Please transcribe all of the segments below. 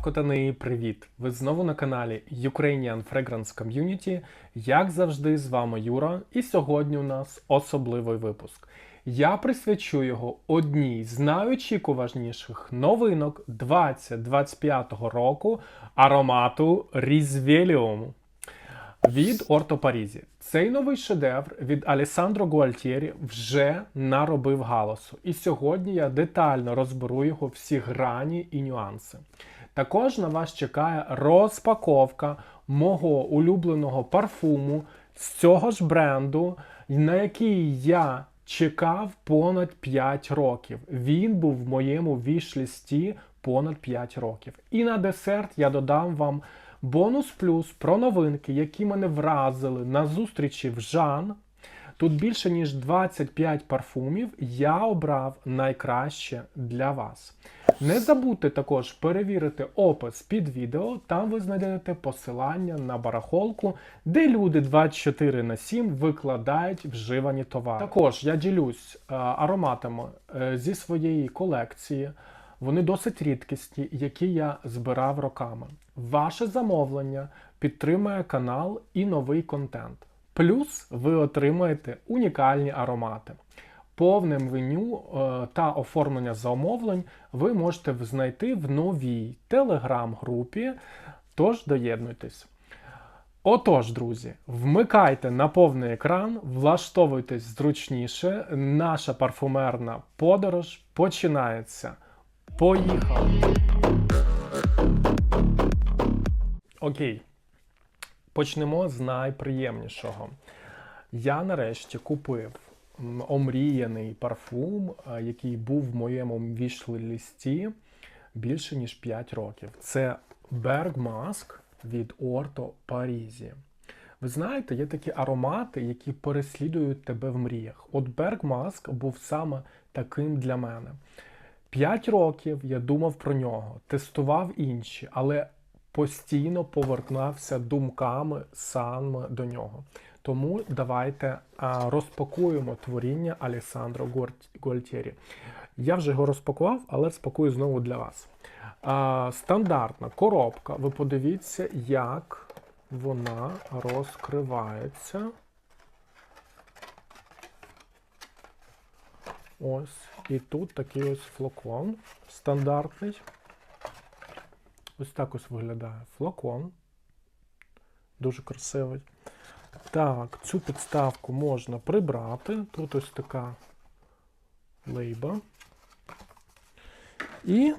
Навкотани, привіт! Ви знову на каналі Ukrainian Fragrance Community. Як завжди, з вами Юра, і сьогодні у нас особливий випуск. Я присвячу його одній з найочікуваніших новинок 2025 року аромату Різвеліуму від Орто Парізі. Цей новий шедевр від Алесандро Гуальтєрі вже наробив галасу. І сьогодні я детально розберу його всі грані і нюанси. Також на вас чекає розпаковка мого улюбленого парфуму з цього ж бренду, на який я чекав понад 5 років. Він був в моєму вішлісті понад 5 років. І на десерт я додам вам бонус плюс про новинки, які мене вразили на зустрічі в Жан. Тут більше ніж 25 парфумів. Я обрав найкраще для вас. Не забудьте також перевірити опис під відео, там ви знайдете посилання на барахолку, де люди 24 на 7 викладають вживані товари. Також я ділюсь е, ароматами е, зі своєї колекції. Вони досить рідкісні, які я збирав роками. Ваше замовлення підтримує канал і новий контент. Плюс ви отримаєте унікальні аромати. Повне меню е, та оформлення замовлень ви можете знайти в новій телеграм-групі, тож доєднуйтесь. Отож, друзі, вмикайте на повний екран, влаштовуйтесь зручніше. Наша парфумерна подорож починається. Поїхали! Окей. Почнемо з найприємнішого. Я нарешті купив омріяний парфум, який був в моєму вішлі-лісті більше ніж 5 років. Це Berg Mask від Orto Parisi. Ви знаєте, є такі аромати, які переслідують тебе в мріях. От Berg Mask був саме таким для мене. П'ять років я думав про нього, тестував інші, але постійно повертався думками саме до нього. Тому давайте розпакуємо творіння Александро Гуальтєрі. Я вже його розпакував, але спакую знову для вас. Стандартна коробка. Ви подивіться, як вона розкривається. Ось. І тут такий ось флакон стандартний. Ось так ось виглядає флакон. Дуже красивий. Так, цю підставку можна прибрати. Тут ось така лейба. І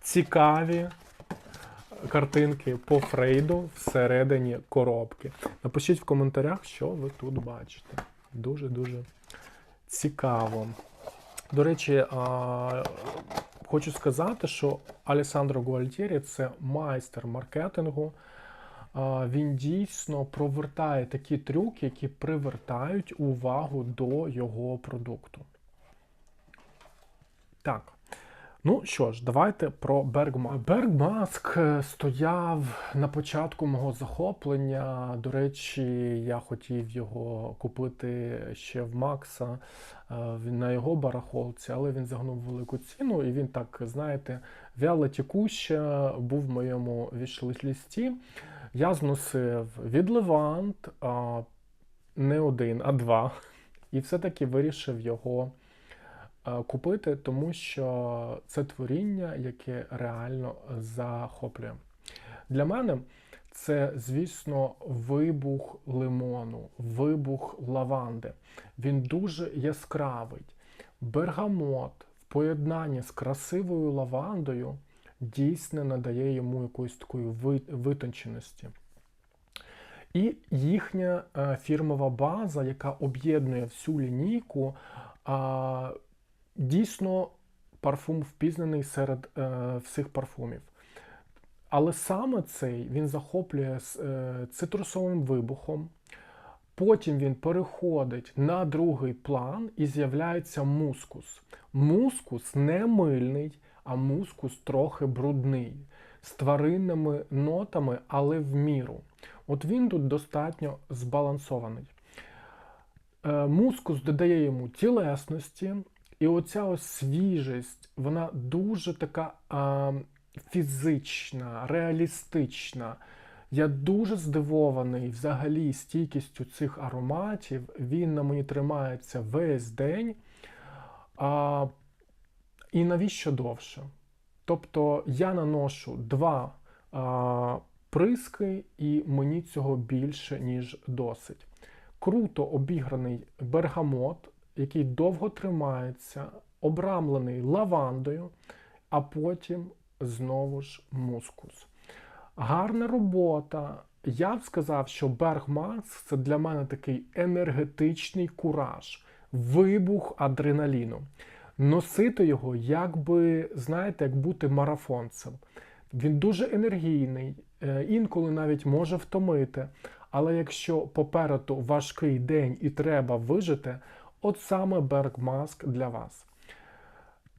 цікаві картинки по Фрейду всередині коробки. Напишіть в коментарях, що ви тут бачите. Дуже-дуже цікаво. До речі, хочу сказати, що Алесандро Гуальтєрі це майстер маркетингу. Він дійсно провертає такі трюки, які привертають увагу до його продукту. Так. Ну що ж, давайте про Бергмаск. Бергмаск стояв на початку мого захоплення. До речі, я хотів його купити ще в Макса е, на його барахолці, але він загнув велику ціну, і він так, знаєте, вяло тікуще був в моєму вішлисті. Я зносив від Левант не один, а два. І все-таки вирішив його купити, тому що це творіння, яке реально захоплює. Для мене це, звісно, вибух лимону, вибух лаванди. Він дуже яскравий. Бергамот в поєднанні з красивою лавандою дійсно надає йому якоїсь такої витонченості. І їхня фірмова база, яка об'єднує всю лінійку, дійсно парфум впізнаний серед е, всіх парфумів. Але саме цей він захоплює е, цитрусовим вибухом. Потім він переходить на другий план і з'являється мускус. Мускус не мильний, а мускус трохи брудний, з тваринними нотами, але в міру. От він тут достатньо збалансований. Е, мускус додає йому тілесності, і оця ось свіжість, вона дуже така а, фізична, реалістична. Я дуже здивований взагалі стійкістю цих ароматів. Він на мені тримається весь день. А, і навіщо довше? Тобто я наношу два а, приски, і мені цього більше, ніж досить. Круто обіграний бергамот, який довго тримається, обрамлений лавандою, а потім знову ж мускус. Гарна робота. Я б сказав, що Бергмас це для мене такий енергетичний кураж, вибух адреналіну. Носити його, як би, знаєте, як бути марафонцем. Він дуже енергійний, е, інколи навіть може втомити. Але якщо попереду важкий день і треба вижити, от саме Бергмаск для вас.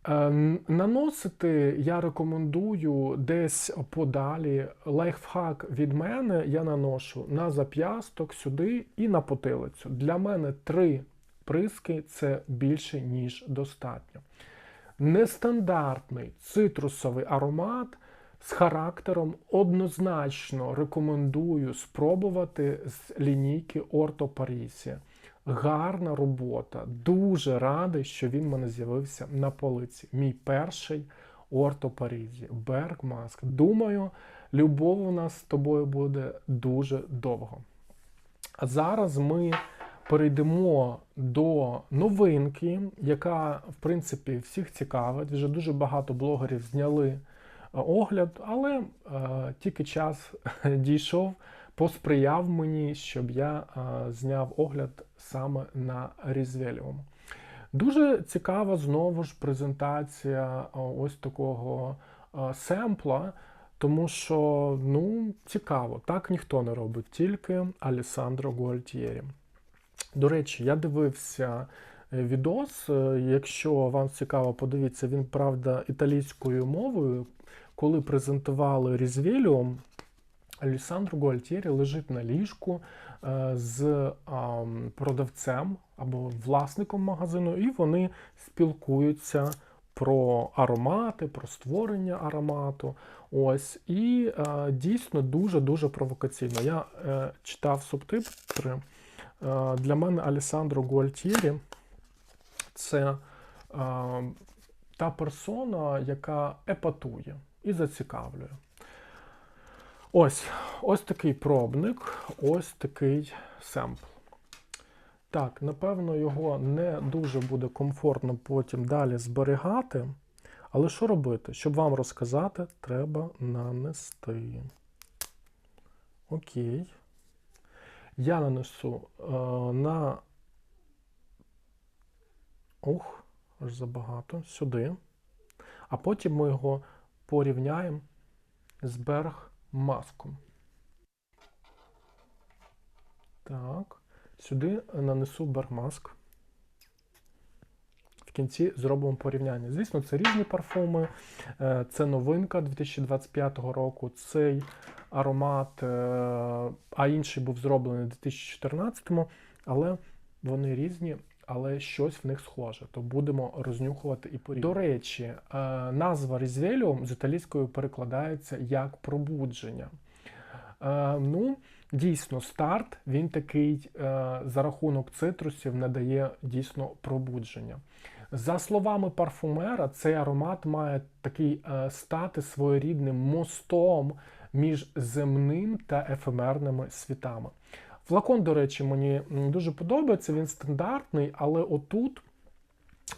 Е, Наносити я рекомендую десь подалі. Лайфхак від мене я наношу на зап'ясток сюди і на потилицю. Для мене три приски це більше, ніж достатньо. Нестандартний цитрусовий аромат з характером однозначно рекомендую спробувати з лінійки Орто Парісі. Гарна робота. Дуже радий, що він в мене з'явився на полиці. Мій перший Орто Парізі. Бергмаск. Думаю, любов у нас з тобою буде дуже довго. А зараз ми перейдемо до новинки, яка, в принципі, всіх цікавить. Вже дуже багато блогерів зняли е, огляд, але е, тільки час дійшов, посприяв мені, щоб я е, зняв огляд саме на Різвеліум. Дуже цікава знову ж презентація ось такого семпла, тому що ну, цікаво, так ніхто не робить, тільки Алісандро Гуальтєрі. До речі, я дивився е, відос. е, Якщо вам цікаво, подивіться, він, правда, італійською мовою. Коли презентували Різвеліум, Алісандро Гуальтєрі лежить на ліжку е, з продавцем або власником магазину, і вони спілкуються про аромати, про створення аромату. Ось, і е, дійсно дуже-дуже провокаційно. Я е, читав субтитри. Для мене Алісандро Гуальтєрі це та персона, яка епатує і зацікавлює. Ось, ось такий пробник, ось такий семпл. Так, напевно, його не дуже буде комфортно потім далі зберігати. Але що робити? Щоб вам розказати, треба нанести. Окей. Я нанесу е, на. Ух, аж забагато. Сюди. А потім ми його порівняємо з бергмаском. Так. Сюди нанесу бергмаск. В кінці зробимо порівняння. Звісно, це різні парфуми. Е, Це новинка 2025 року. Цей аромат, е, а інший був зроблений у 2014, але вони різні, але щось в них схоже. То будемо рознюхувати і порівнювати. До речі, е, назва Різвеліум з італійською перекладається як пробудження. Е, Ну, дійсно, старт він такий е, за рахунок цитрусів надає дійсно пробудження. За словами парфумера, цей аромат має такий стати своєрідним мостом між земним та ефемерними світами. Флакон, до речі, мені дуже подобається, він стандартний, але отут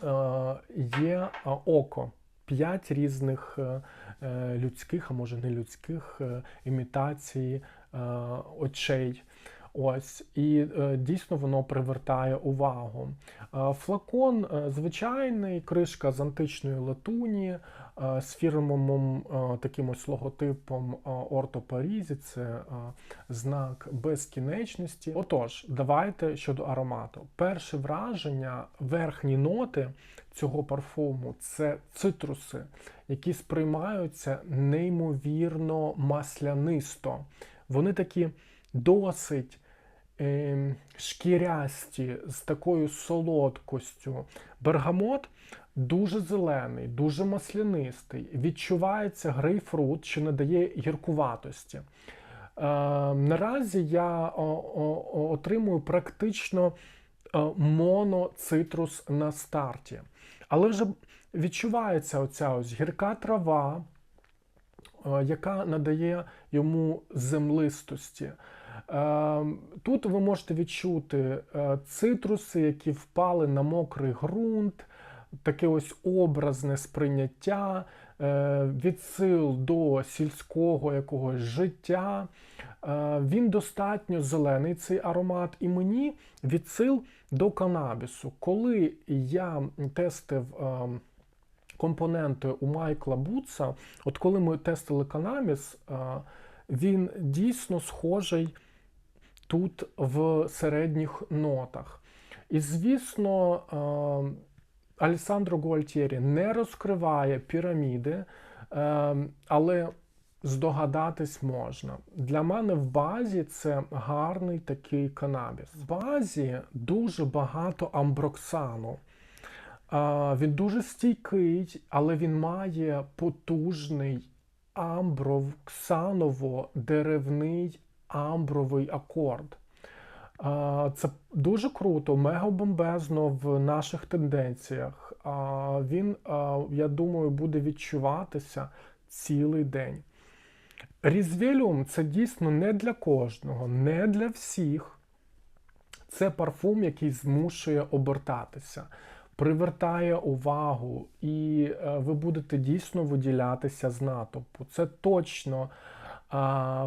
е, є око. П'ять різних е, е, людських, а може не людських, імітацій очей. Ось, і е, дійсно воно привертає увагу. Е, флакон е, звичайний, кришка з античної латуні, з фірмовим таким ось логотипом Орто Парізі, це знак безкінечності. Отож, давайте щодо аромату. Перше враження, верхні ноти цього парфуму це цитруси, які сприймаються неймовірно маслянисто. Вони такі досить е, шкірясті з такою солодкостю. Бергамот дуже зелений, дуже маслянистий. Відчувається грейпфрут, що надає гіркуватості. Е, наразі я о, о, отримую практично е, моноцитрус на старті. Але вже відчувається оця ось гірка трава, е, яка надає йому землистості. Е, Тут ви можете відчути е, цитруси, які впали на мокрий ґрунт, таке ось образне сприйняття, е, відсил до сільського якогось життя. Е, Він достатньо зелений, цей аромат, і мені відсил до канабісу. Коли я тестив е, компоненти у Майкла Бутса, от коли ми тестили канабіс, він дійсно схожий тут в середніх нотах. І, звісно, е, Алісандро Гуальтєрі не розкриває піраміди, е, але здогадатись можна. Для мене в базі це гарний такий канабіс. В базі дуже багато амброксану. Е, Він дуже стійкий, але він має потужний амброксаново-деревний амбровий акорд. Це дуже круто, мега бомбезно в наших тенденціях. Він, я думаю, буде відчуватися цілий день. Різвеліум це дійсно не для кожного, не для всіх. Це парфум, який змушує обертатися, привертає увагу, і е, ви будете дійсно виділятися з натовпу. Це точно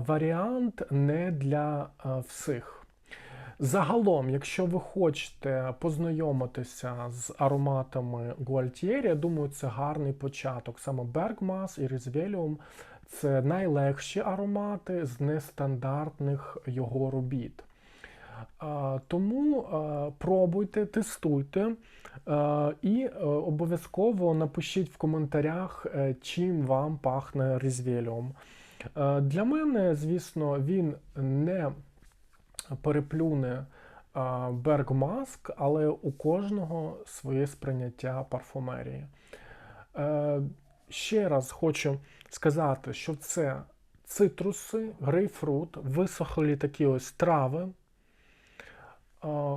варіант не для всіх. Загалом, якщо ви хочете познайомитися з ароматами Гуальтєрі, я думаю, це гарний початок. Саме Bergmas і Riзвеліум – це найлегші аромати з нестандартних його робіт. Тому пробуйте, тестуйте і обов'язково напишіть в коментарях, е, чим вам пахне Riзвеліум. Е, Для мене, звісно, він не переплюне Бергмаск, але у кожного своє сприйняття парфумерії. Е, Ще раз хочу сказати, що це цитруси, грейпфрут, висохлі такі ось трави, е,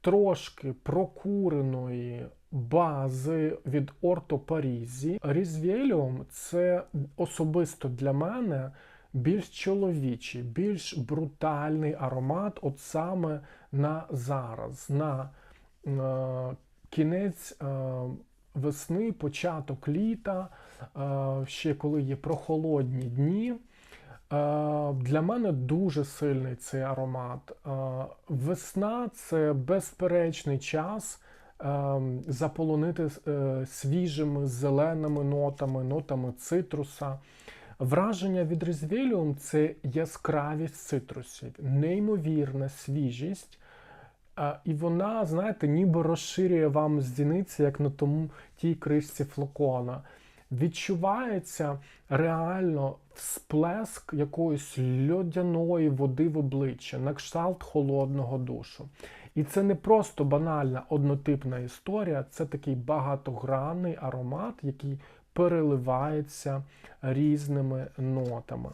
трошки прокуреної бази від Орто Парізі. Різвеліум це особисто для мене більш чоловічий, більш брутальний аромат, от саме на зараз, на е, кінець е, весни, початок літа, е, ще коли є прохолодні дні. Е, Для мене дуже сильний цей аромат. Е, Весна це безперечний час заполонити е, свіжими зеленими нотами, нотами цитруса. Враження від Riзвеліум – це яскравість цитрусів, неймовірна свіжість. І вона, знаєте, ніби розширює вам зіниці, як на тому тій кришці флакона. Відчувається реально всплеск якоїсь льодяної води в обличчя, на кшталт холодного душу. І це не просто банальна однотипна історія, це такий багатогранний аромат, який переливається різними нотами.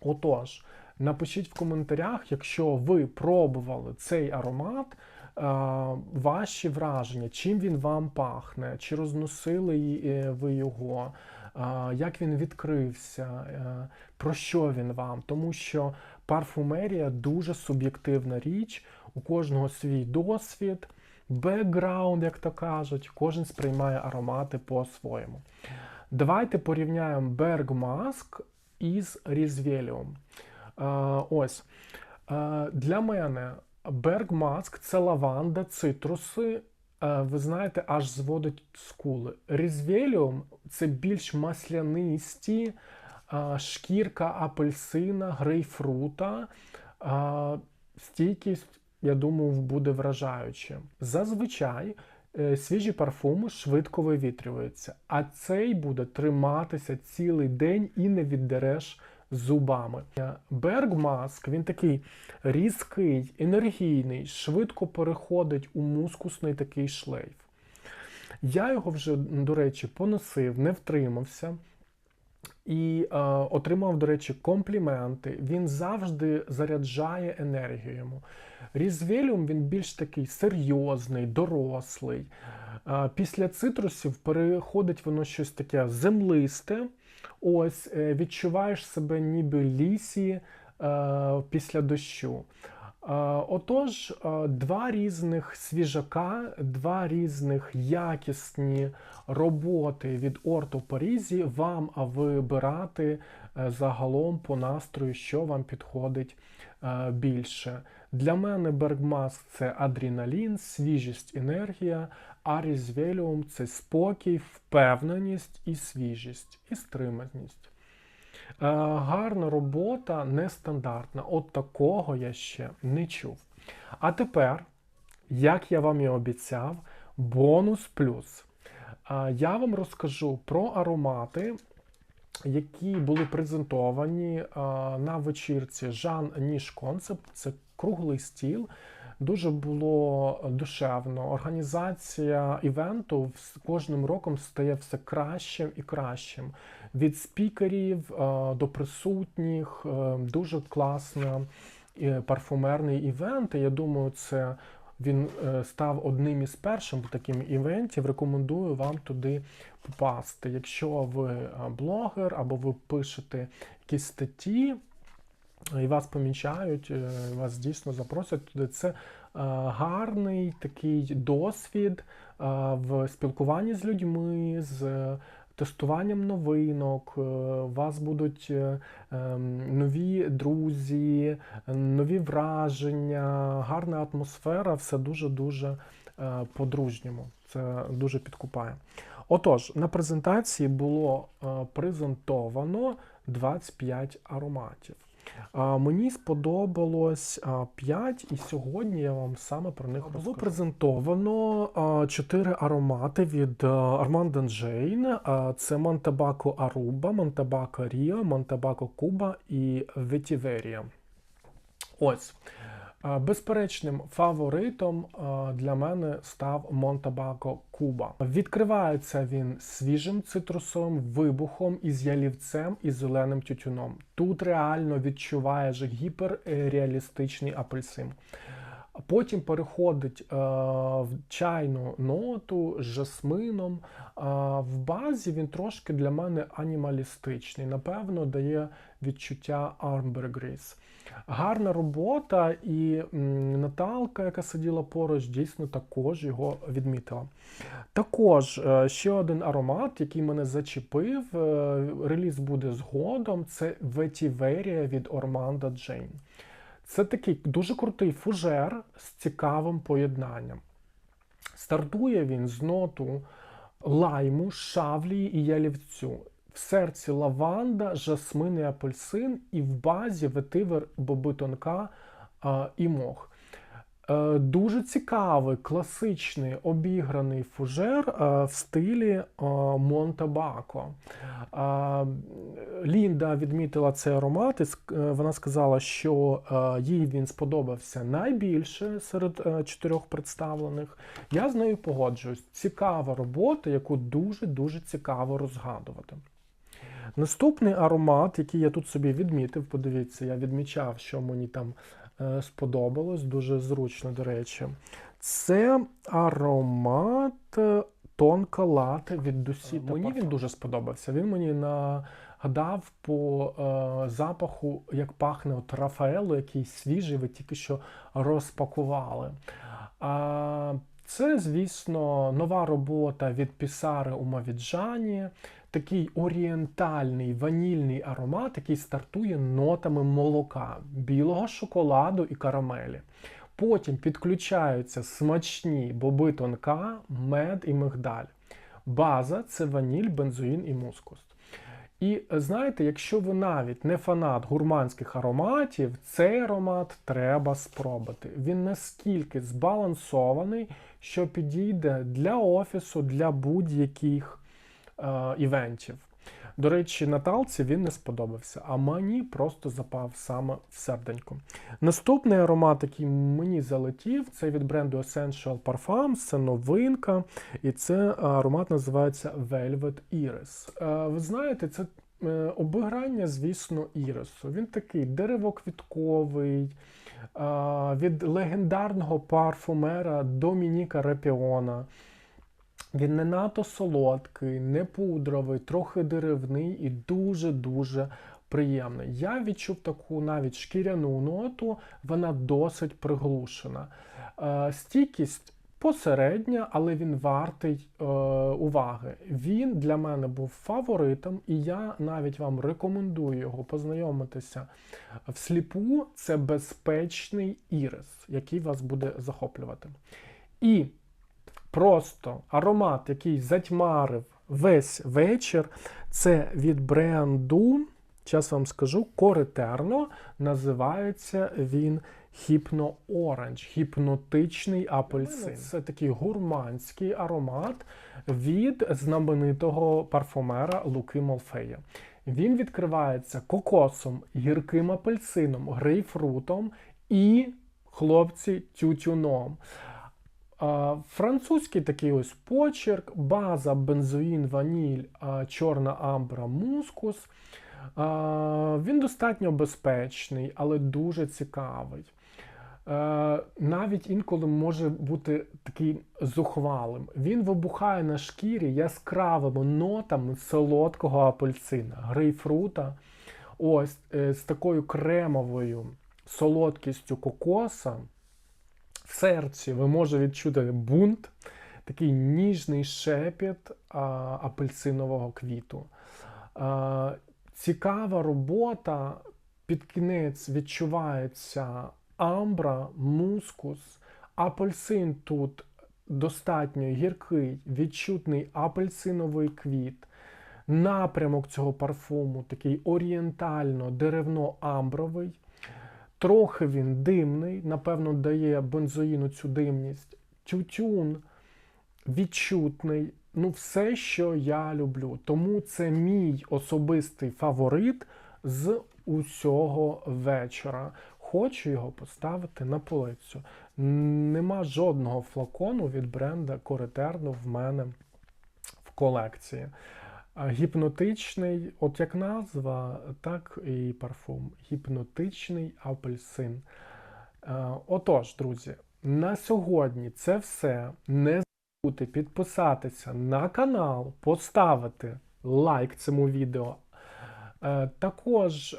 Отож, напишіть в коментарях, якщо ви пробували цей аромат, е, ваші враження, чим він вам пахне, чи розносили е, ви його, е, як він відкрився, про що він вам. Тому що парфумерія дуже суб'єктивна річ, у кожного свій досвід бекграунд, як то кажуть, кожен сприймає аромати по-своєму. Давайте порівняємо Bergmask із Riзвelium. Ось. Для мене Bergmask – це лаванда, цитруси. Ви знаєте, аж зводить скули. Riзвelium – це більш маслянисті, шкірка апельсина, грейпфрута, стійкість я думаю, буде вражаючим. Зазвичай е, свіжі парфуми швидко вивітрюються, а цей буде триматися цілий день і не віддереш зубами. Бергмаск він такий різкий, енергійний, швидко переходить у мускусний такий шлейф. Я його вже, до речі, поносив, не втримався. І е, отримав, до речі, компліменти. Він завжди заряджає енергією. Різвеліум він більш такий серйозний, дорослий. Е, після цитрусів переходить воно щось таке землисте. Ось е, відчуваєш себе ніби лісі е, після дощу. Е, Отож, е, два різних свіжака, два різних якісні роботи від Орто Парізі вам вибирати е, загалом по настрою, що вам підходить більше. Для мене Бергмаск це адреналін, свіжість, енергія, а Різвеліум це спокій, впевненість і свіжість, і стриманість. Е, Гарна робота, нестандартна. От такого я ще не чув. А тепер, як я вам і обіцяв, бонус плюс. Е, Я вам розкажу про аромати, які були презентовані е, на вечірці Жан Ніж Концепт. Це круглий стіл. Дуже було душевно. Організація івенту з кожним роком стає все кращим і кращим. Від спікерів е, до присутніх е, дуже класно е, парфумерний івент. Я думаю, це він став одним із перших таких івентів. Рекомендую вам туди попасти. Якщо ви блогер або ви пишете якісь статті. І вас помічають, е, вас дійсно запросять туди. Це е, гарний такий досвід е, в спілкуванні з людьми, з тестуванням новинок. вас будуть ем, нові друзі, нові враження, гарна атмосфера, все дуже-дуже по-дружньому. Це дуже підкупає. Отож, на презентації було презентовано 25 ароматів. А, Мені сподобалось 5, і сьогодні я вам саме про них розкажу. Було презентовано 4 аромати від Armand Джейн. Це Монтебако Аруба, Монтебако Ріо, Монтебако Куба і Ветіверія. Ось. А, Безперечним фаворитом для мене став Монтабако Куба. Відкривається він свіжим цитрусовим вибухом із ялівцем і зеленим тютюном. Тут реально відчуваєш гіперреалістичний апельсин. Потім переходить е, в чайну ноту з жасмином. Е, в базі він трошки для мене анімалістичний. Напевно, дає відчуття Армбергріс. Гарна робота, і Наталка, яка сиділа поруч, дійсно також його відмітила. Також е, ще один аромат, який мене зачепив. Реліз буде згодом. Це Ветіверія від Орманда Джейн. Це такий дуже крутий фужер з цікавим поєднанням. Стартує він з ноту лайму, шавлії і ялівцю. В серці лаванда, жасмин і апельсин, і в базі ветивер боби тонка а, і мох. Е, Дуже цікавий, класичний обіграний фужер е, в стилі е, Монтабако. Лінда відмітила цей аромат, і вона сказала, що їй він сподобався найбільше серед чотирьох представлених. Я з нею погоджуюсь. Цікава робота, яку дуже-дуже цікаво розгадувати. Наступний аромат, який я тут собі відмітив, подивіться, я відмічав, що мені там сподобалось, дуже зручно, до речі. Це аромат е, тонка лате від Дусі. Мені він дуже сподобався. Він мені нагадав по е, запаху, як пахне от Рафаело, який свіжий, ви тільки що розпакували. А, це, звісно, нова робота від Пісари у Мавіджані. Такий орієнтальний ванільний аромат, який стартує нотами молока, білого шоколаду і карамелі. Потім підключаються смачні боби тонка, мед і мигдаль. База це ваніль, бензоїн і мускус. І знаєте, якщо ви навіть не фанат гурманських ароматів, цей аромат треба спробувати. Він наскільки збалансований, що підійде для офісу, для будь-яких івентів. До речі, Наталці він не сподобався, а мені просто запав саме в серденько. Наступний аромат, який мені залетів, це від бренду Essential Parfums, це новинка, і це аромат називається Velvet Iris. Е, Ви знаєте, це е, обиграння, звісно, ірису. Він такий деревоквітковий, е, від легендарного парфумера Домініка Репіона. Він не надто солодкий, не пудровий, трохи деревний і дуже-дуже приємний. Я відчув таку навіть шкіряну ноту, вона досить приглушена. Е, стійкість посередня, але він вартий е, уваги. Він для мене був фаворитом, і я навіть вам рекомендую його познайомитися всліпу. Це безпечний ірис, який вас буде захоплювати. І просто аромат, який затьмарив весь вечір, це від бренду, зараз вам скажу, Коретерно. Називається він Hypno Orange, гіпнотичний апельсин. Це такий гурманський аромат від знаменитого парфумера Луки Молфея. Він відкривається кокосом, гірким апельсином, грейпфрутом і хлопці тютюном. Французький такий ось почерк, база, бензоїн, ваніль, чорна амбра, мускус. Він достатньо безпечний, але дуже цікавий. Е, Навіть інколи може бути такий зухвалим. Він вибухає на шкірі яскравими нотами солодкого апельсина, грейпфрута, ось е, з такою кремовою солодкістю кокоса. В серці ви можете відчути бунт, такий ніжний шепіт а, апельсинового квіту. А, цікава робота. Під кінець відчувається амбра, мускус, апельсин тут достатньо гіркий, відчутний апельсиновий квіт. Напрямок цього парфуму такий орієнтально-деревно-амбровий. Трохи він димний, напевно, дає бензоїну цю димність. Тютюн відчутний. Ну, все, що я люблю. Тому це мій особистий фаворит з усього вечора. Хочу його поставити на полицю. Нема жодного флакону від бренда Коретерно в мене в колекції. Гіпнотичний, от як назва, так і парфум. Гіпнотичний апельсин. Е, Отож, друзі, на сьогодні це все. Не забудьте підписатися на канал, поставити лайк цьому відео. Е, Також е,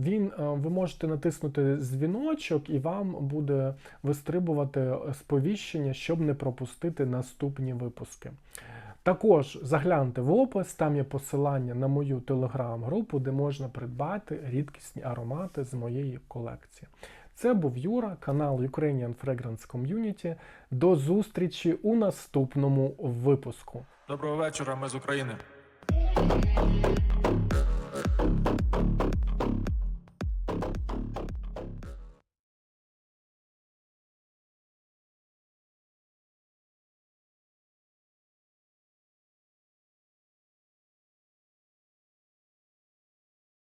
він, ви можете натиснути дзвіночок, і вам буде вистрибувати сповіщення, щоб не пропустити наступні випуски. Також загляньте в опис, там є посилання на мою телеграм-групу, де можна придбати рідкісні аромати з моєї колекції. Це був Юра, канал Ukrainian Fragrance Community. До зустрічі у наступному випуску. Доброго вечора, ми з України.